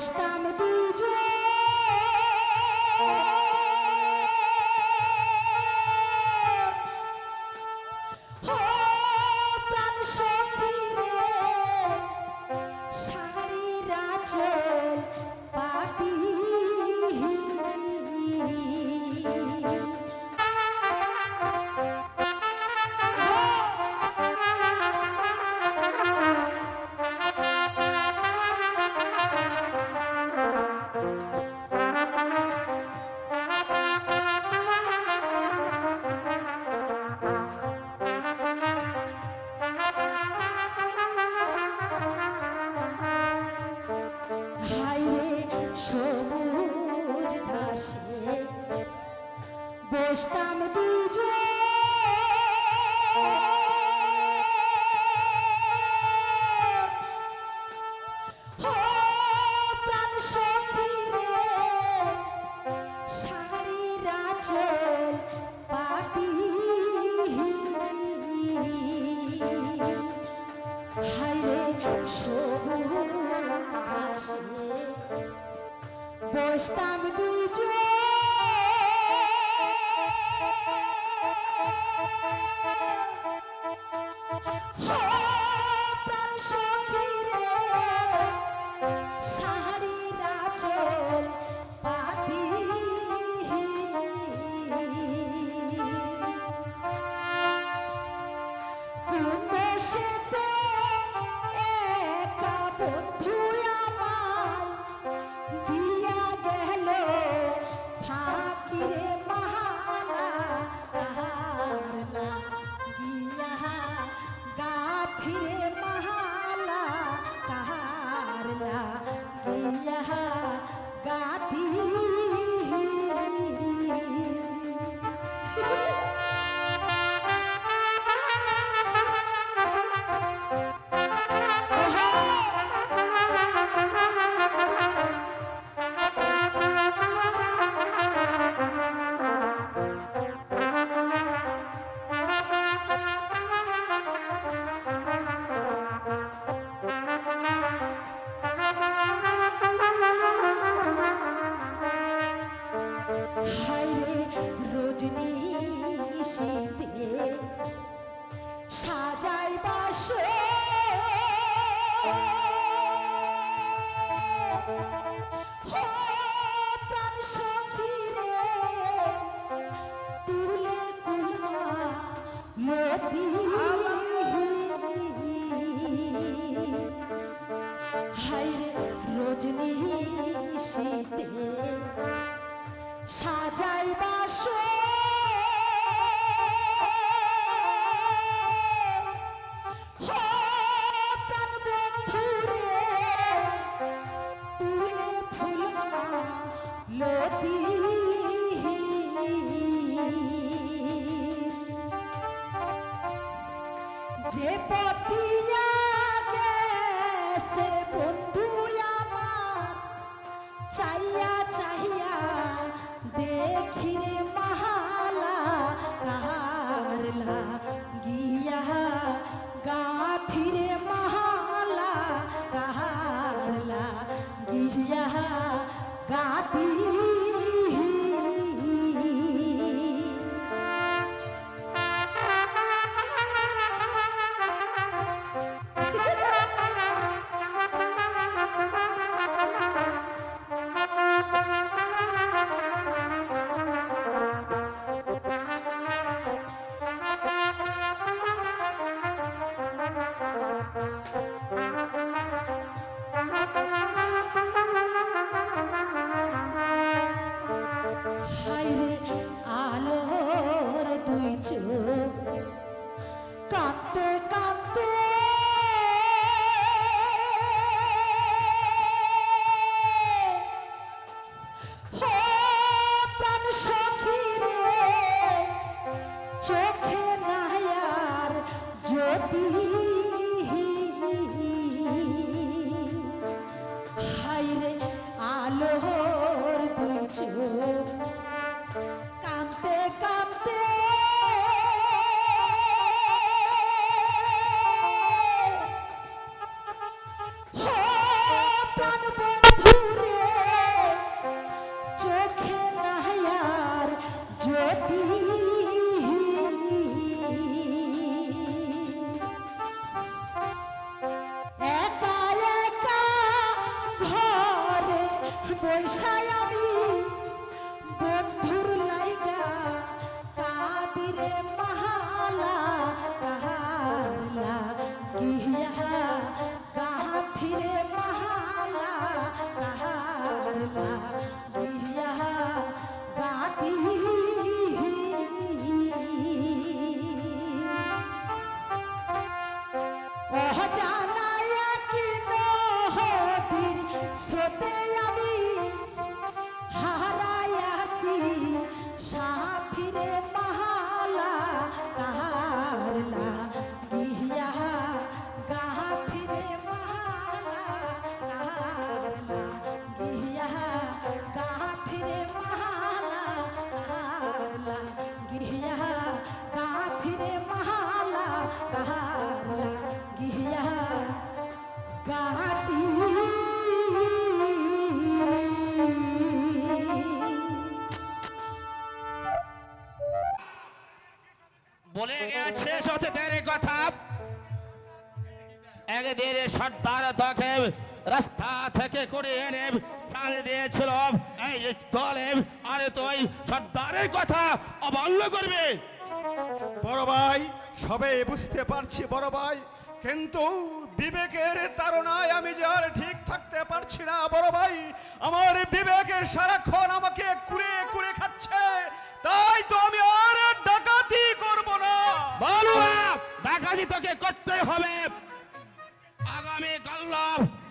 বসতাম সবুজ ঘাসে। বসতাম দুজে যে পতিয়া একদিন সর্দার তোকে রাস্তা থেকে করে এনে স্থান দিয়েছিল। এই দলে আরে তুই সর্দারের কথা অমান্য করবে। বড় ভাই সবে বুঝতে পারছি বড় ভাই কিন্তু বিবেকের তারণায় আমি যে আর ঠিক থাকতে পারছি না বড় ভাই। আমার বিবেকের সারাক্ষণ আমাকে কুড়ে কুড়ে খাচ্ছে তাই তো আমি আর ডাকাতি করব না। বলো ডাকাতি তোকে করতে হবে।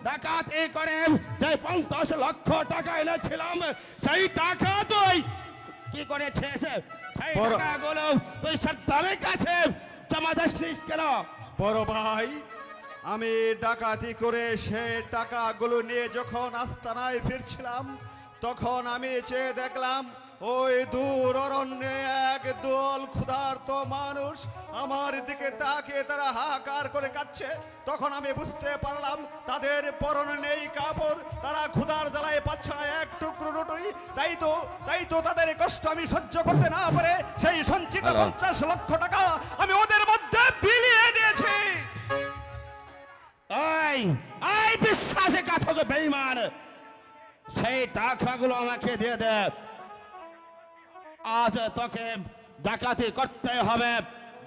ডাকাতি করে যে পঞ্চাশ লক্ষ টাকা এনেছিলাম সেই টাকা তুই কি করেছিস? সেই টাকাগুলো তুই সর্দারের কাছে জমা দিস কেন? বড় ভাই আমি ডাকাতি করে সে টাকাগুলো নিয়ে যখন আস্তানায় ফিরছিলাম তখন আমি চেয়ে দেখলাম ওই দূর অরণ্যে এক দল ক্ষুধার্ত মানুষ আমার দিকে তাকিয়ে তারা হাহাকার করে কাচ্ছে তখন আমি বুঝতে পারলাম তাদের পরনে নেই কাপড় তারা ক্ষুধার জ্বালায় পাচ্ছে না এক টুকরো রুটি। তাই তো তাই তো তাদের কষ্ট আমি সহ্য করতে না পারে। সেই সঞ্চিত পঞ্চাশ লক্ষ টাকা আমি ওদের মধ্যে বিলিয়ে দিয়েছি। এই এই বিশ্বাসে কাছক বেইমান সেই টাকাগুলো আমাকে দিয়ে দে। আজ তোকে ডাকাতি করতে হবে।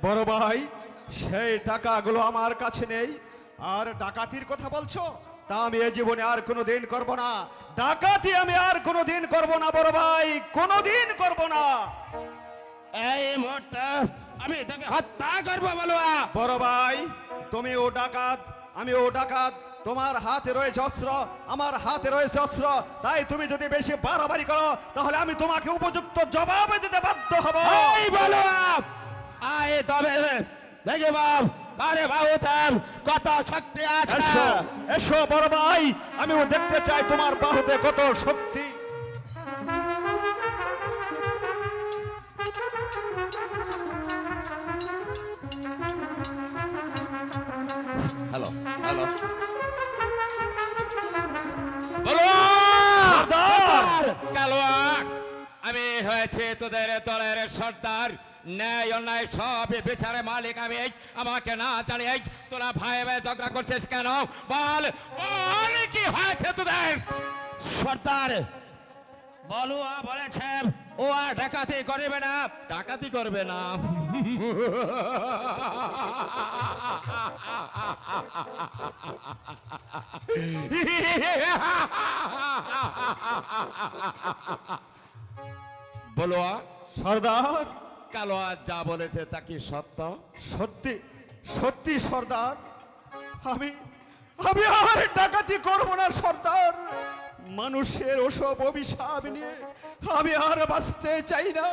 বড় ভাই সেই টাকাগুলো আমার কাছে নেই। আর ডাকাতির কথা বলছো? তা আমি এ জীবনে আর কোনো দিন করব না। ডাকাতি আমি আর কোনো দিন করব না বড় ভাই কোনো দিন করব না। এই মুহূর্তে আমি তোকে হত্যা করব বলুয়া। বড় ভাই তুমি ও ডাকাত আমি ও ডাকাত। তোমার হাতে রয়েছে অস্ত্র আমার হাতে রয়েছে অস্ত্র। তাই তুমি যদি বেশি বাড়াবাড়ি করো তাহলে আমি তোমাকে উপযুক্ত জবাব দিতে বাধ্য হব। এই বলো আয় তবে। দেখে বাপ আরে বাবু তার কত শক্তি আছে। এসো এসো বড় ভাই আমিও দেখতে চাই তোমার বাহুতে কত শক্তি। হয়েছে তোদের দলের সর্দার। ন্যায় অন্যায় সব বিচারে মালিক আমি। আমাকে না জানিয়ে তোরা ভাই ভাই ঝগড়া করছিস কেন? বল বল কি হয়েছে তোদের? সর্দার বলুয়া বলেছে ও আর ডাকাতি করবে না। ডাকাতি করবে না। বলো সর্দার। কালোয়া যা বলেছে তা কি সত্য? সত্যি সত্যি সর্দার। আমি আমি আর ডাকাতি করব না সর্দার। মানুষের ওসব অভিশাপ নিয়ে আমি আর বাঁচতে চাই না।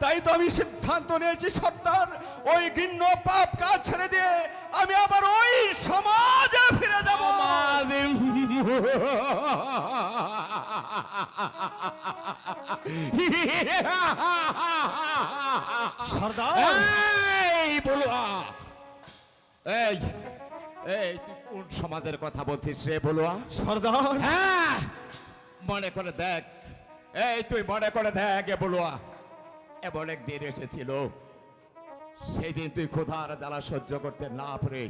তাই তো আমি সিদ্ধান্ত নিয়েছি সর্দার ওই ঘৃণ্য পাপ কাজ ছেড়ে দিয়ে আমি আবার ওই সমাজে ফিরে যাব। সর্দার! এই বলুয়া! এই এই তুই কোন সমাজের কথা বলছিস রে বলুয়া? সর্দার! হ্যাঁ মনে করে দেখ। এই তুই মনে করে দেখ এ বলুয়া। এমন একদিন এসেছিল। সেদিন তুই ক্ষুধার জ্বালা সহ্য করতে না পারে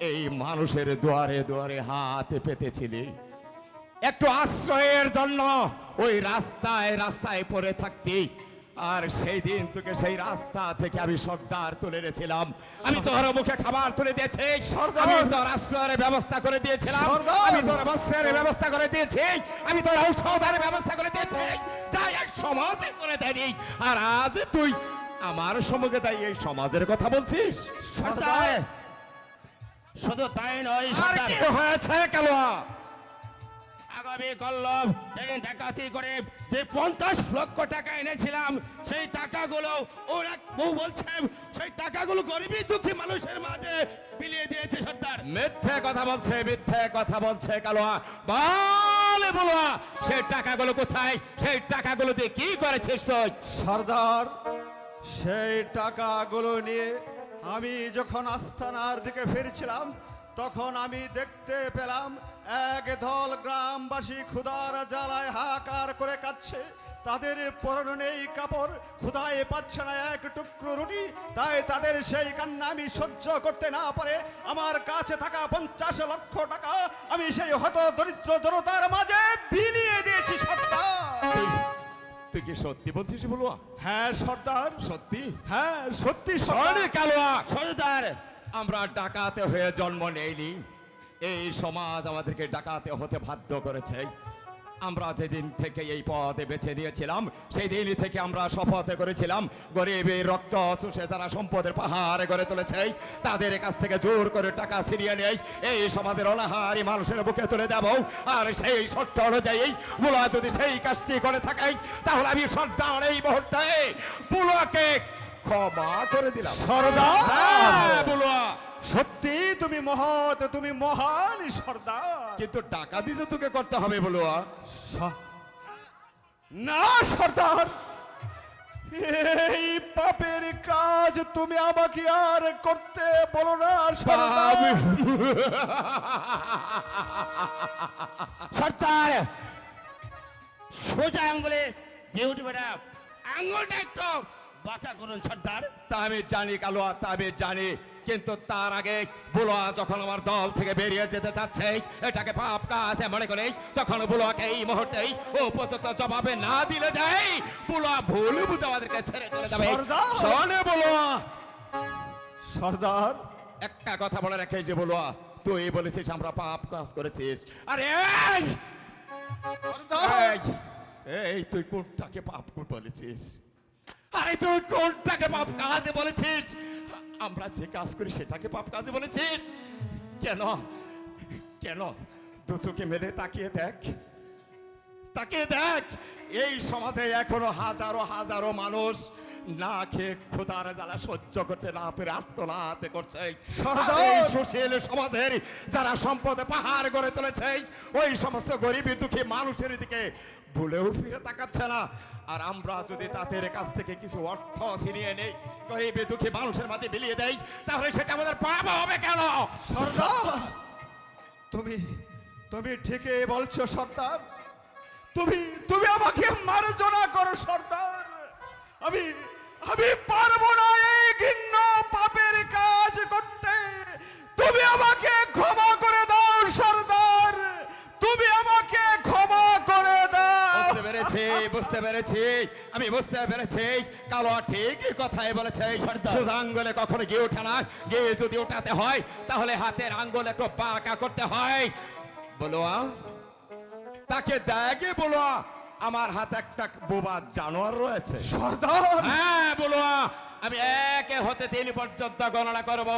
এই মানুষের দুয়ারে দুয়ারে হাত পেতেছিলি। একটু আশ্রয়ের জন্য ওই রাস্তায় রাস্তায় পড়ে থাকতি। আর সেই দিন তোকে সেই রাস্তা থেকে আমি সর্দার তুলে এনেছিলাম। আমি তোর মুখে খাবার তুলে দিয়েছি। আমি তোর আশ্রয়ের ব্যবস্থা করে দিয়েছিলাম! আমি তোর বস্ত্রের ব্যবস্থা করে দিয়েছি। আমি তোর ঔষধের ব্যবস্থা করে দিয়েছি। যা এক সমাজে করে দেয়নি। আর আজ তুই আমার সম্মুখে তাই এই সমাজের কথা বলছিস? সর্দার! শুধু তাই নয় আর কি? হয়েছে কালোয়া। আগামী কল্লব যেদিন ডাকাতি করে যে পঞ্চাশ লক্ষ টাকা এনেছিলাম সেই টাকাগুলো ওরা বউ বলছে সেই টাকাগুলো গরিবী দুঃখী মানুষের মাঝে বিলিয়ে দিয়েছে সর্দার। মিথ্যে কথা বলছে মিথ্যে কথা বলছে কালোয়া। বলে বলুয়া সেই টাকাগুলো কোথায়? সেই টাকাগুলো দিয়ে কি করেছিস তুই? সর্দার সেই টাকাগুলো নিয়ে আমি যখন আস্থানার দিকে ফিরছিলাম, তখন আমি দেখতে পেলাম এক দল গ্রামবাসী ক্ষুধার জ্বালায় হাহাকার করে কাচ্ছে তাদের পরনে নেই কাপড়, ক্ষুধায় পাচ্ছে না এক টুকরো রুটি। তাই তাদের সেই কান্না আমি সহ্য করতে না পারে। আমার কাছে থাকা পঞ্চাশ লক্ষ টাকা আমি সেই হত দরিদ্র জনতার মাঝে বিলিয়ে দিয়েছি সর্দার তুই- কি সত্যি বলছিস বলুয়া? হ্যাঁ সর্দার। সত্যি? হ্যাঁ সত্যি সরে কালুয়া। সর্দার। আমরা ডাকাতে হয়ে জন্ম নেইনি। এই সমাজ আমাদেরকে ডাকাতে হতে বাধ্য করেছে। আমরা যেদিন থেকে এই পথে বেছে নিয়েছিলাম সেই দিন থেকে আমরা শপথ করেছিলাম গরিবের রক্ত চুষে যারা সম্পদের পাহাড় গড়ে তুলেছে তাদের কাছ থেকে জোর করে টাকা ছিনিয়ে নেই এই সমাজের অনাহারি মানুষের বুকে তুলে দেব। আর সেই শর্ত অনুযায়ী মুলা যদি সেই কাজটি করে থাকে তাহলে আমি সর্দার এই মুহূর্তে বুলাকে ক্ষমা করে দিলাম। সর্দার? হ্যাঁ, সত্যি তুমি মহৎ তুমি মহান সর্দার। কিন্তু টাকা দিছে তোকে করতে হবে বলুয়া স- না সর্দার। এই পাপের কাজ তুমি আমাকে আর করতে বলো না সর্দার। সর্দার সোজা আঙ্গুলে দিয়ে উঠবে না। আঙ্গুলটা একটু বাঁকা করুন সর্দার। তা আমি জানি কালোয়া তা আমি জানি। কিন্তু তার আগে বুলোয়া যখন আমার দল থেকে বেরিয়ে যেতে চাচ্ছে এটাকে পাপ কাজ মনে করে তখন বুলোয়াকে এই মুহূর্তেই উপযুক্ত জবাবে না দিলে যাই বুলোয়া ভুল বুঝে আমাদেরকে ছেড়ে চলে যাবে। সর্দার! শোনে বুলোয়া। সর্দার! একটা কথা বলে রাখে যে বলুয়া তুই বলেছিস আমরা পাপ কাজ করেছিস। আরে এই! তুই কোনটাকে পাপ বলেছিস? আরে তুই কোনটাকে পাপ কাজে বলেছিস? আমরা যে কাজ করি সেটাকে পাপ কাজে বলেছিস? কেন? কেন? দু চোখে মেলে তাকিয়ে দেখ। তাকিয়ে দেখ এই সমাজে এখনও হাজারো হাজারো মানুষ না খেয়ে ক্ষুধার জ্বালা সহ্য করতে না পেরে আত্মনাদ করছে! সুশীল সমাজের যারা সম্পদে পাহাড় গড়ে তুলেছে ওই সমস্ত গরিবী দুঃখী মানুষের দিকে ভুলেও ফিরে তাকাচ্ছে না। আর আমরা যদি তাদের কাছ থেকে কিছু অর্থ ছিনিয়ে নেই, গরিব দুঃখী মানুষের মাঝে বিলিয়ে দেই, তাহলে সেটা আমাদের পাপ হবে কেন? সর্দার, তুমি তুমি ঠিকই বলছো, সর্দার। তুমি তুমি আমাকে মার্জনা করো, সর্দার। আমি আমি পারব না এই ঘৃণ্য পাপের কাজ করতে। তুমি আমাকে বুঝতে পেরেছি আমি বুঝতে পেরেছি। কালো ঠিকই কথাই বলেছে সোজা আঙ্গুলে কখনো গিয়ে ওঠে না। গিয়ে যদি ওঠাতে হয় তাহলে হাতের আঙ্গুল একটু পাকা করতে হয়। বলোয়া তাকে দেখে বলোয়া আমার হাতে একটা বোবা জানোয়ার রয়েছে। সর্দার! হ্যাঁ বলোয়া আমি একে হতে তিন পর্যন্ত গণনা করব।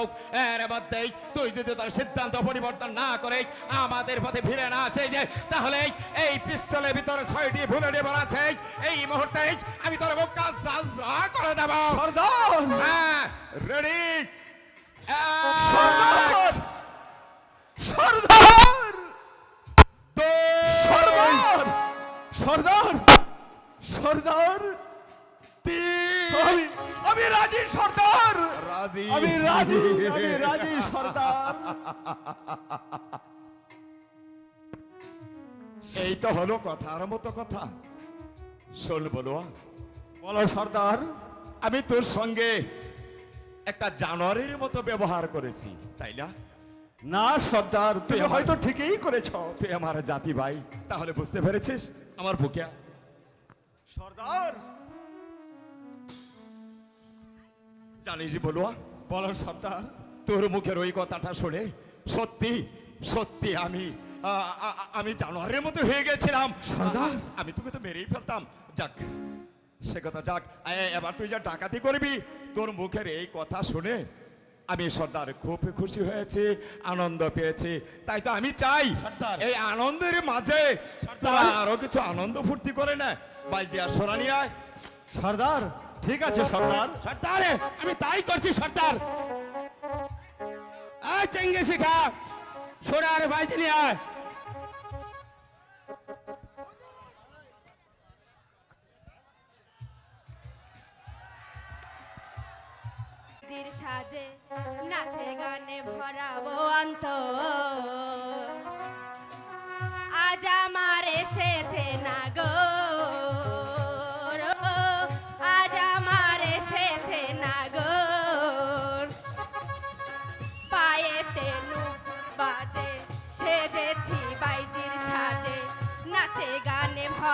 এর মধ্যেই তুই যদি তার সিদ্ধান্ত পরিবর্তন না করে আমাদের পথে ফিরে না আসে যে তাহলে এই পিস্তলের ভিতরে ছয়টি বুলেটে ভরা আছে। এই মুহূর্তে আমি তোর বুক কাজ করে দেব। সর্দার! হ্যাঁ রেডি সর্দার! সর্দার! সর্দার! সর্দার! সর্দার! আমি আমি রাজি সর্দার। রাজি। আমি রাজি আমি রাজি সর্দার। এই তো হলো কথার মতো কথা। শোন বলুয়া বলো সর্দার আমি তোর সঙ্গে একটা জানোয়ারের মতো ব্যবহার করেছি তাই না না সর্দার তুমি আমার- হয়তো ঠিকই করেছ। তুই আমার জাতি ভাই তাহলে বুঝতে পেরেছিস? আমার বুকে আয়। সর্দার জানিস বলুয়া বলো সর্দার। তোর মুখের ওই কথাটা শুনে সত্যি সত্যি আমি আমি জানোয়ারের মতো হয়ে গেছিলাম। সর্দার। আমি তোকে তো মেরেই ফেলতাম। যাক সে কথা যাক। এবার তুই যা ডাকাতি করবি তোর মুখের এই কথা শুনে আমি সর্দার খুব খুশি হয়েছি আনন্দ পেয়েছি। তাই তো আমি চাই সর্দার। এই আনন্দের মাঝে। তারা আরও কিছু আনন্দ ফুর্তি করে না। বাইজিয়া সোনানিয়ায় সর্দার ঠিক আছে সর্দার। সর্দার আমি তাই করছি সর্দার। আয় চেঙ্গে শিখা সোনার বাইজি নিয়ে আয়। সাজে নাচে গানে ভরাবো অন্ত আজ আমার এসেছে না গো।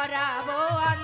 গানে ভরাবো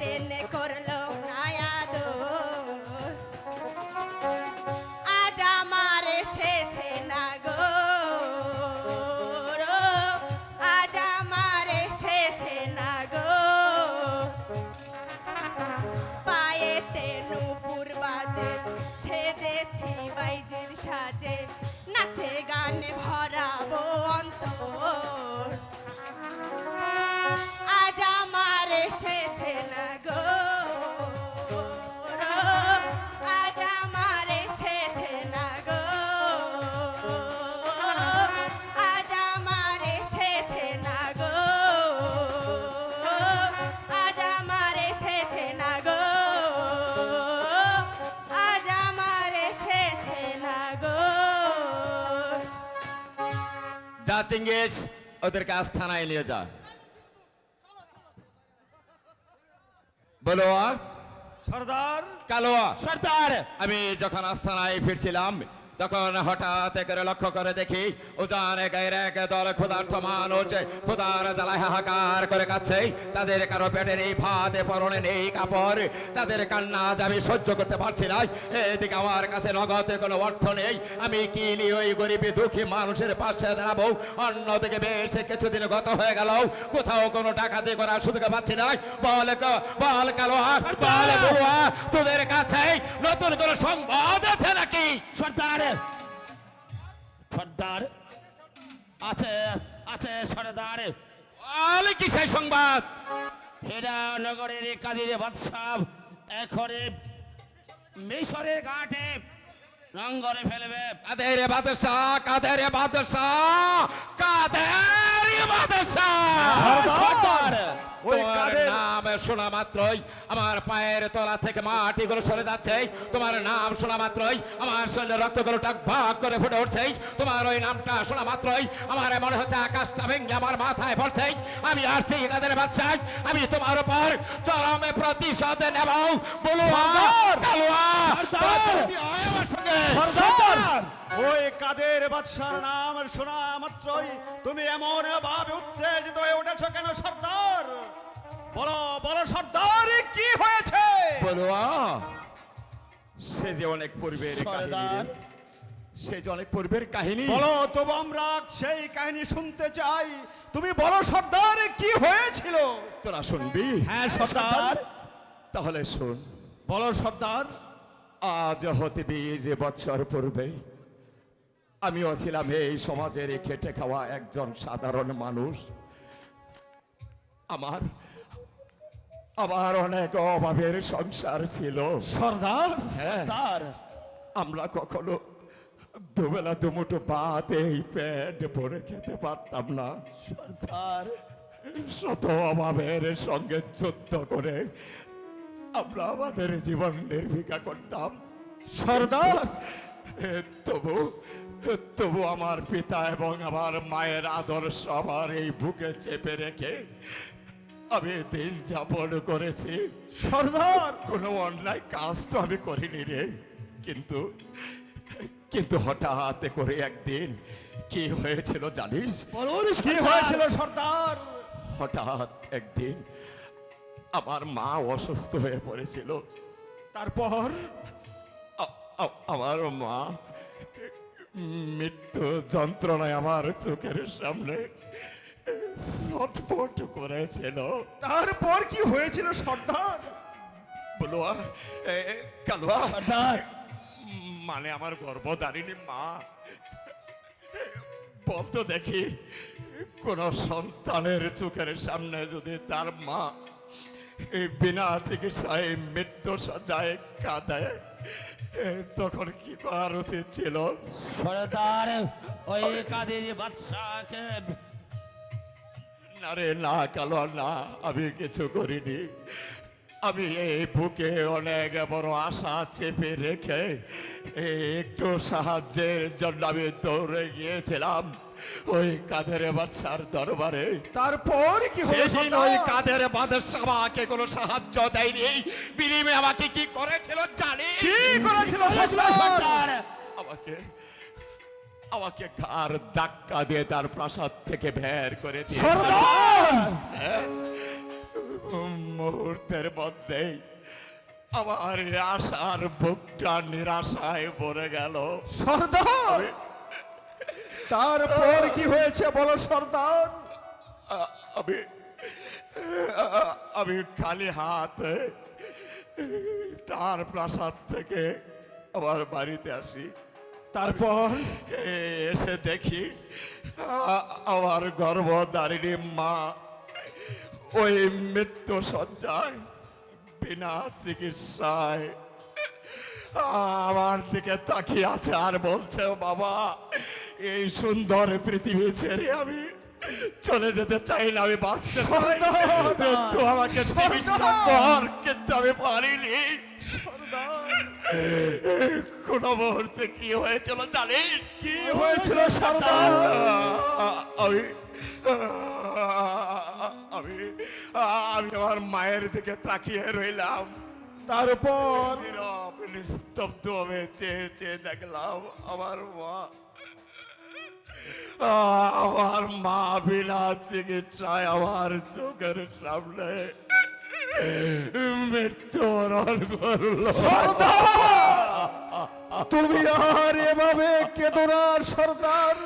কাছে টেনে চিঙ্গিস ওদেরকে আস্থানায় থানায় নিয়ে যা বলোয়া সর্দার কালোয়া সর্দার আমি যখন আস্থানায় ফিরছিলাম তখন হঠাৎ করে লক্ষ্য করে দেখি উজান গায়ের এক দল ক্ষুধার্থ মানুষ ক্ষুধার জ্বালায় হাহাকার করে কাচ্ছে তাদের কারও পেটে নেই ভাত পরনে নেই কাপড়। তাদের কান্না আজ আমি সহ্য করতে পারছি না। এদিকে আমার কাছে নগদে কোনো অর্থ নেই। আমি কি নিয়ে ওই গরিবী দুঃখী মানুষের পাশে দাঁড়াবো? অন্যদিকে বেশ কিছুদিন গত হয়ে গেল। কোথাও কোনো টাকা দিয়ে করার সুযোগ পাচ্ছি না। বল বল কালো বল তোদের কাছে নতুন কোনো সংবাদ আছে নাকি? সর্দার! সর্দার আছে আছে সর্দার। বল কি সেই সংবাদ? হেরা নগরের কাজীর বাদশাহ এখরে মিশরের ঘাটে রঙ্গরে ফেলবে। কাদের বাদশাহ? কাদের বাদশাহ? কাদের বাদশাহ? সর্দার! তোমার নাম শোনা মাত্রই আমার পায়ের তলা থেকে মাটিগুলো সরে যাচ্ছে। তোমার নাম শোনা মাত্রই আমার শরীরের রক্তগুলো টাক ভাগ করে ফুটে উঠছে। তোমার ওই নামটা শোনা মাত্রই আমার মনে হচ্ছে আকাশটা ভেঙে আমার মাথায় পড়ছে। আমি আসছি কাদের বাদশাহ? আমি তোমার উপর চরমে প্রতিশোধ নেব। বলো! আমার সঙ্গে ওই কাদের বাদশার নাম শোনা মাত্রই তুমি এমন ভাবে উত্তেজিত হয়ে উঠেছ কেন সর্দার? বলো বলো সর্দার কি হয়েছে? সে যে অনেক পূর্বের সর্দার। সে যে অনেক পূর্বের কাহিনী। বলো তবু আমরা সেই কাহিনী শুনতে চাই। তুমি বলো সর্দার কি হয়েছিল? তোরা শুনবি? হ্যাঁ সর্দার। তাহলে শুন। বলো সর্দার। আজ হতে বিশ বছর পূর্বে আমিও ছিলাম এই সমাজের খেটে খাওয়া একজন সাধারণ মানুষ। আমার আমার অনেক অভাবের সংসার ছিল। সর্দার? হ্যাঁ। আমরা কখনো দুবেলা দুমুঠো ভাত এই পেট ভরে খেতে পারতাম না। সর্দার? শত অভাবের সঙ্গে যুদ্ধ করে আমরা আমাদের জীবন নির্বিকা করতাম। সর্দার? তবু তবু আমার পিতা এবং আমার মায়ের আদর্শ আমার এই বুকে চেপে রেখে আমি দিন যাপন করেছি। সর্দার! কোনো অন্যায় কাজ তো আমি করিনি রে। কিন্তু কিন্তু হঠাৎ করে একদিন কি হয়েছিল জানিস? কি হয়েছিল সর্দার? হঠাৎ একদিন আমার মা অসুস্থ হয়ে পড়েছিল। তারপর? আমার মা মৃত্যু যন্ত্রণায় আমার চোখের সামনে ছটফট করেছিল। তারপর কি হয়েছিল সর্দার? বলুয়া কালুয়া। সর্দার। মানে আমার গর্ভধারিণী মা। বলতো দেখি কোন সন্তানের চোখের সামনে যদি তার মা বিনা চিকিৎসায় মৃত্যু সজ্জায় কাঁদে এ, তখন কি করার উচিত ছিল? সর্দার ওই কাদের বাদশাকে না রে না কালো না আমি কিছু করিনি। আমি এই বুকে অনেক বড় আশা চেপে রেখে একটু সাহায্যের জন্য আমি দৌড়ে গিয়েছিলাম। ওই কাদের বাদশার দরবারে? তারপর কি সেদিন ওই কাদের বাদশা আমাকে কোনো সাহায্য দেয়নি বিনিময়ে আমাকে কি করেছিল জানি? কি করেছিল সর্দার? আমাকে আমাকে ঘাড় ধাক্কা দিয়ে তার প্রাসাদ থেকে বের করে দিয়ে মুহূর্তের মধ্যেই আমার আশার বুকটা নিরাশায় পড়ে গেল। সর্দার! তারপর কি হয়েছে বলো সর্দার? আমি আমি খালি হাত তার প্রাসাদ থেকে আমার বাড়িতে আসি। তারপর? এসে দেখি আমার গর্ভধারিণী মা ওই মৃত্যু সজ্জায় বিনা চিকিৎসায় আমার দিকে তাকিয়ে আছে আর বলছে বাবা এই সুন্দর পৃথিবী ছেড়ে আমি চলে যেতে চাই না আমি বাঁচতে চাই। কিন্তু আমাকে চিকিৎসা কর কিন্তু আমি পারিনি। কোন মুহূর্তে কি হয়েছিল জানিস? কি হয়েছিল সর্দার? আমি আমি আমি আমার মায়ের দিকে তাকিয়ে রইলাম। তারপর নীরব নিস্তব্ধ আমি চেয়ে চেয়ে দেখলাম আমার মা আমার মা বিনা চিকিৎসায় আমার চোখের সামনে তুমি আর এভাবে সর্দার।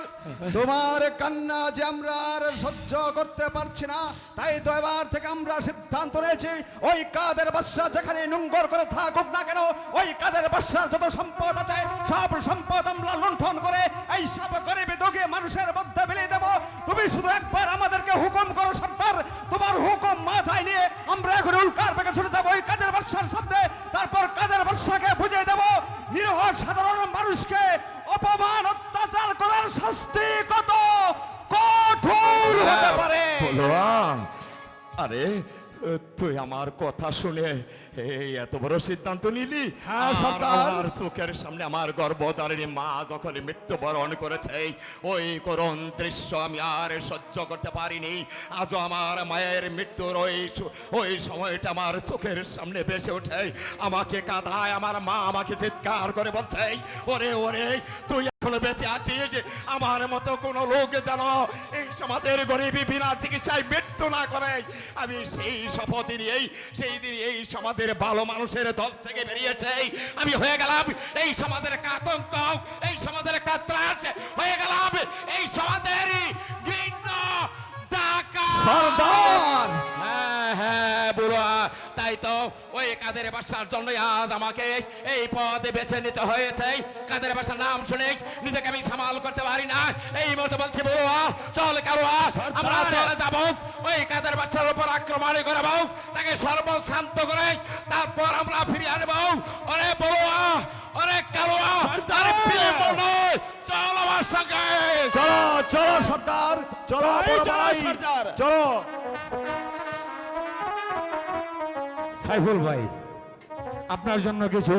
তোমার কান্না যে আমরা আর সহ্য করতে পারছি না, তাই তো এবার থেকে আমরা সিদ্ধান্ত নিয়েছি, ওই কাদের বাদশা যেখানে নোংর করে থাকুক না কেন, ওই কাদের বাদশার যত সম্পদ আছে, সব সম্পদ আমরা লুণ্ঠন করে, এই সব গরিবী দুঃখী মানুষের মধ্যে বিলিয়ে দেব। তুমি শুধু একবার আমাদেরকে আমার কথা শুনে এই এত বড় সিদ্ধান্ত নিলি? হ্যাঁ, আমার চোখের সামনে আমার গর্ভধারিণী মা যখন মৃত্যুবরণ করেছে ওই করুণ দৃশ্য আমি আর সহ্য করতে পারিনি। আজও আমার মায়ের মৃত্যুর ওই ওই সময়টা আমার চোখের সামনে বেসে ওঠে। আমাকে কাঁদায় আমার মা আমাকে চিৎকার করে বলছে ওরে ওরে তুই এখনও বেঁচে আছিস আমার মতো কোনো লোক যেন এই সমাজের গরিবী বিনা চিকিৎসায় মৃত্যু না করে। আমি সেই শপথ নিয়েই সেই দিন এই সমাজের ভালো মানুষের দল থেকে বেরিয়েছে। আমি হয়ে গেলাম এই সমাজের একটা আতঙ্ক এই সমাজের একটা ত্রাস। হয়ে গেলাম এই সমাজের ঘৃণ্য ডাকা সর্দার! হ্যাঁ হ্যাঁ তাই তো ওই কাদের বাসার জন্য আজ আমাকে এই পদে বেছে নিতে হয়েছে। কাদের বাসার নাম শুনে নিজেকে আমি সামাল করতে পারি না। এই মতো বলছি বুড়া চল কারোয়া আমরা চলে যাব। ওই কাদের বাসার উপর আক্রমণ করব। তাকে সর্বশান্ত করে তারপর আমরা ফিরে আনব। অরে বড়ুয়া ওরে কারোয়া আরে ফিরে বলো চল আমার সঙ্গে। চলো চলো সর্দার! চলো চলো, সর্দার। চলো! সাইফুল ভাই আপনার জন্য কিছু